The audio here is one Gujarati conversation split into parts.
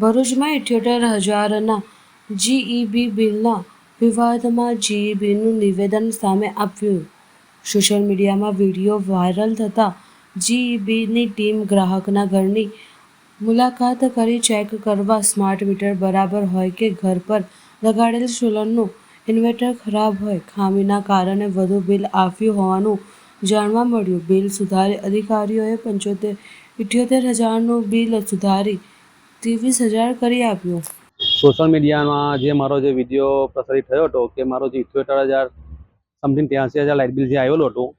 ભરૂચમાં ઇઠ્યોતેર હજારના જીઈબી બિલના વિવાદમાં જીઈબીનું નિવેદન સામે આવ્યું. સોશિયલ મીડિયામાં વીડિયો વાયરલ થતાં જીઈબીની ટીમ ગ્રાહકના ઘરની મુલાકાત કરી ચેક કરવા સ્માર્ટ મીટર બરાબર હોય કે ઘર પર લગાડેલ સોલરનું ઇન્વર્ટર ખરાબ હોય, ખામીના કારણે વધુ બિલ આવ્યું હોવાનું જાણવા મળ્યું. બિલ સુધારી અધિકારીઓએ પંચોતેર, ઇઠ્યોતેર હજારનું બિલ સુધારી ત્રેવીસ હજાર કરી આપ્યો. સોશિયલ મીડિયામાં જે મારો જે વીડિયો પ્રસારિત થયો હતો કે મારો જે ઇઠ્યોતેર હજાર સમથિંગ ત્યાંસી હજાર લાઇટ બિલ જે આવેલું હતું,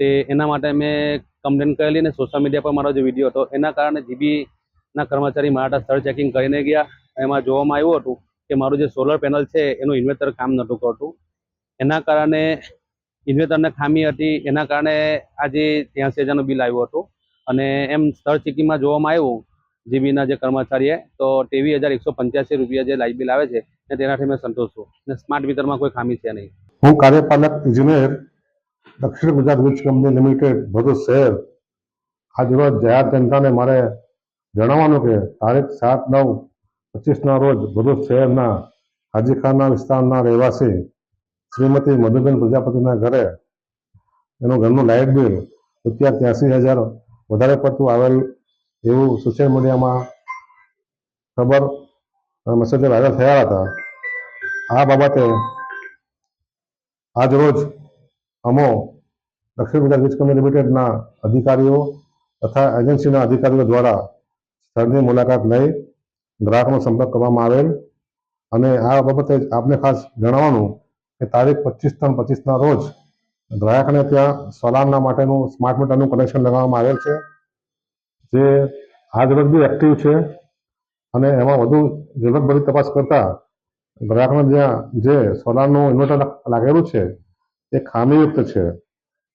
તે એના માટે મેં કમ્પ્લેન કરેલી અને સોશિયલ મીડિયા પર મારો જે વીડિયો હતો, એના કારણે જીબીના કર્મચારી મારા સ્થળ ચેકિંગ કરીને ગયા. એમાં જોવામાં આવ્યું હતું કે મારું જે સોલર પેનલ છે, એનું ઇન્વેટર કામ નહોતું કરતું. એના કારણે ઇન્વેટરને ખામી હતી, એના કારણે આજે ત્યાંસી હજારનું બિલ આવ્યું હતું. અને એમ સ્થળ ચેકિંગમાં જોવામાં આવ્યું જીબીના જે કર્મચારીએ તો ત્રેવીસ હજાર એકસો પંચ્યાસી રૂપિયા જે લાઇટ બિલ આવે છે, ને તેનાથી મેં સંતોષ છું અને સ્માર્ટ મીટરમાં કોઈ ખામી છે નહીં. હું કાર્યપાલક ઇજનેર દક્ષિણ ગુજરાત વીજ કંપની લિમિટેડ ભરૂચ શહેર આજરોજ જાહેર જનતાને મારે જણાવવાનું કે તારીખ સાત નવ પચીસના રોજ ભરૂચ શહેરના હાજીખાના વિસ્તારના રહેવાસી શ્રીમતી મધુબેન પ્રજાપતિના ઘરે એનું ઘરનું લાઇટ બિલ રૂપિયા ત્યાંસી હજાર વધારે પડતું આવેલ એવું સોશિયલ મીડિયામાં ખબર મેસેજ વાયરલ થયા હતા. આ બાબતે આજ રોજ અમો દક્ષિણ ગુજરાત વીજ કંપની લિમિટેડના અધિકારીઓ તથા એજન્સીના અધિકારીઓ દ્વારા સ્થળની મુલાકાત લઈ ગ્રાહકનો સંપર્ક કરવામાં આવેલ. અને આ બાબતે આપને ખાસ જણાવવાનું કે તારીખ પચીસ ત્રણ પચીસના રોજ ગ્રાહકને ત્યાં સોલારના માટેનું સ્માર્ટ મીટરનું કનેક્શન લગાવવામાં આવેલ છે. જે આજરોજ બી એક્ટિવ છે અને એમાં વધુ ઝીણવટભરી તપાસ કરતા ગ્રાહકને જ્યાં જે સોલારનું ઇન્વર્ટર લાગેલું છે, એ ખામીયુક્ત છે.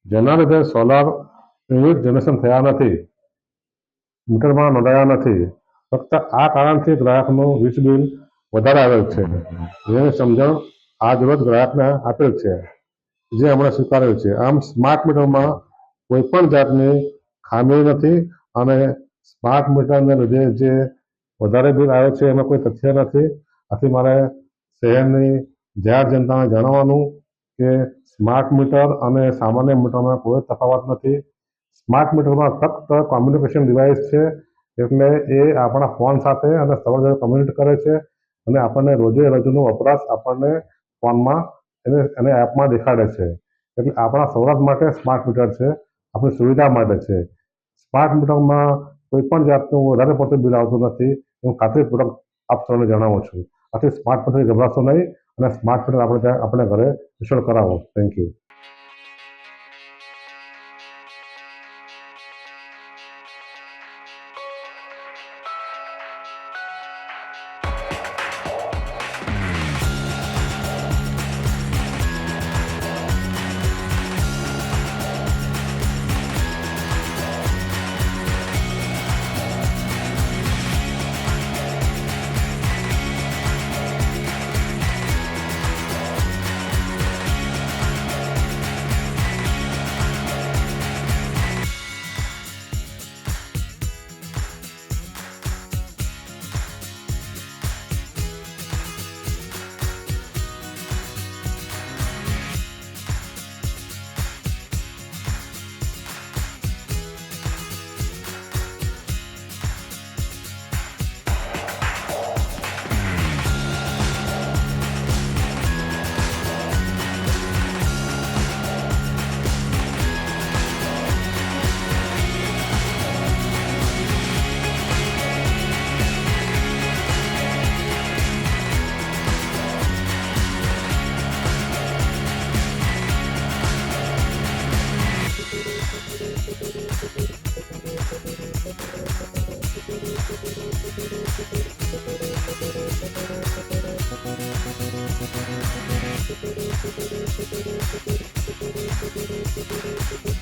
જેના લીધે સોલાર યુનિટ જનરેશન થયા નથી, મીટરમાં નોંધાયા નથી. ફક્ત આ કારણથી ગ્રાહકનું વીજ બિલ વધારે આવેલ છે. જેની સમજણ આજરોજ ગ્રાહકને આપેલ છે, જે હમણાં સ્વીકારેલ છે. આમ સ્માર્ટ મીટરમાં કોઈ પણ જાતની ખામી નથી. અને સ્માર્ટ મીટરને લીધે જે વધારે બિલ આવ્યો છે, એમાં કોઈ તથ્ય નથી. આથી મારે શહેરની જાહેર જનતાને જણાવવાનું કે સ્માર્ટ મીટર અને સામાન્ય મીટરમાં કોઈ તફાવત નથી. સ્માર્ટ મીટરમાં ફક્ત કોમ્યુનિકેશન ડિવાઇસ છે, એટલે એ આપણા ફોન સાથે અને સવાર કમ્યુનિકેટ કરે છે અને આપણને રોજે રોજનો વપરાશ આપણને ફોનમાં એને એને એપમાં દેખાડે છે. એટલે આપણા સૌરાષ્ટ્ર માટે સ્માર્ટ મીટર છે, આપણી સુવિધા માટે છે. સ્માર્ટ મીટરમાં કોઈ પણ જાતનું વધારે પડતું બિલ આવતું નથી, હું ખાતરીપૂર્વક આપ સૌને જણાવું છું. આથી સ્માર્ટ મીટરથી ગભરાશો નહીં અને સ્માર્ટ મીટર આપણે આપણે ઘરે ઇન્સ્ટોલ કરાવો. Thank you Thank you.